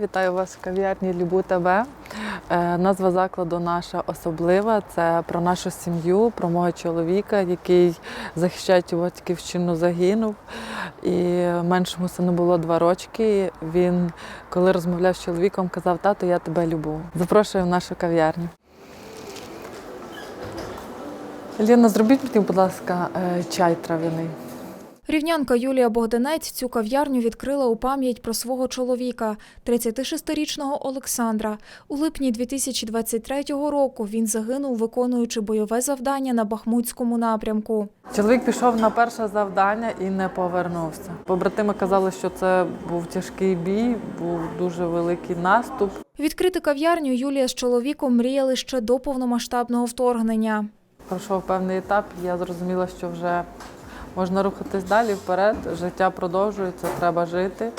Вітаю вас в кав'ярні Любу тебе. Е, Назва закладу наша особлива. Це про нашу сім'ю, про мого чоловіка, який захищаючи батьківщину, загинув. І меншому сину було два рочки. Він, коли розмовляв з чоловіком, казав: Тато, я тебе люблю. Запрошую в нашу кав'ярню. Ліна, зробіть мені, будь ласка, е, чай трав'яний. Рівнянка Юлія Богданець цю кав'ярню відкрила у пам'ять про свого чоловіка, 36-річного Олександра. У липні 2023 року він загинув, виконуючи бойове завдання на Бахмутському напрямку. Чоловік пішов на перше завдання і не повернувся. Побратими казали, що це був тяжкий бій, був дуже великий наступ. Відкрити кав'ярню Юлія з чоловіком мріяли ще до повномасштабного вторгнення. Пройшов певний етап, і я зрозуміла, що вже можна рухатись далі вперед. Життя продовжується, треба жити.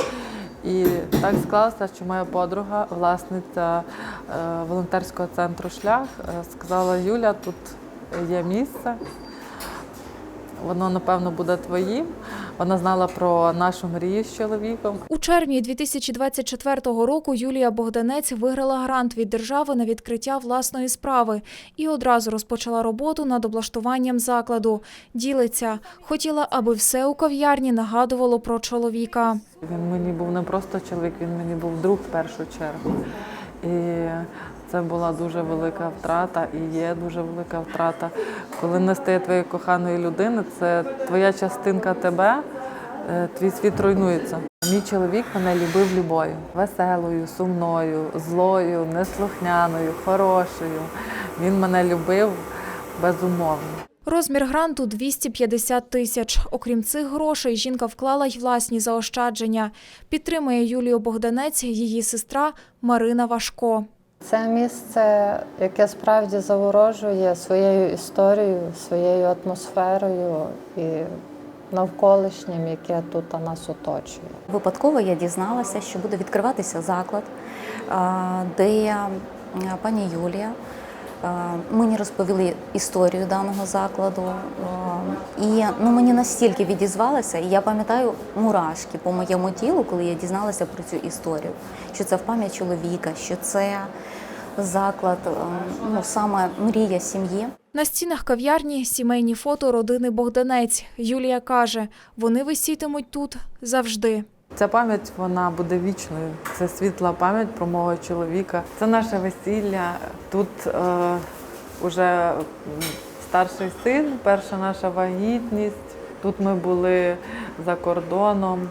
І так склалося, що моя подруга, власниця е, волонтерського центру Шлях, е, сказала: Юля, тут є місце. Воно, напевно, буде твоїм. Вона знала про нашу мрію з чоловіком. У червні 2024 року Юлія Богданець виграла грант від держави на відкриття власної справи і одразу розпочала роботу над облаштуванням закладу. Ділиться, хотіла, аби все у кав'ярні нагадувало про чоловіка. Він мені був не просто чоловік, він мені був друг в першу чергу. І це була дуже велика втрата і є дуже велика втрата. Коли не стає твоєї коханої людини, це твоя частинка тебе, е, твій світ руйнується. Мій чоловік мене любив любою, веселою, сумною, злою, неслухняною, хорошою. Він мене любив безумовно. Розмір гранту 250 тисяч. Окрім цих грошей, жінка вклала й власні заощадження. Підтримує Юлію Богданець її сестра Марина Важко. Це місце, яке справді заворожує своєю історією, своєю атмосферою і навколишнім, яке тут нас оточує. Випадково я дізналася, що буде відкриватися заклад, де пані Юлія мені розповіли історію даного закладу. І ну, мені настільки відізвалося, і я пам'ятаю мурашки по моєму тілу, коли я дізналася про цю історію, що це в пам'ять чоловіка, що це заклад, ну саме мрія сім'ї. На стінах кав'ярні сімейні фото родини Богданець. Юлія каже, вони висітимуть тут завжди. Ця пам'ять вона буде вічною. Це світла пам'ять про мого чоловіка. Це наше весілля. Тут е, уже старший син, перша наша вагітність. Тут ми були за кордоном.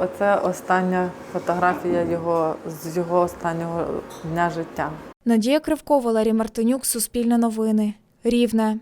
Оце остання фотографія його з його останнього дня життя. Надія Кривко, Валерій Мартинюк, Суспільне новини. Рівне.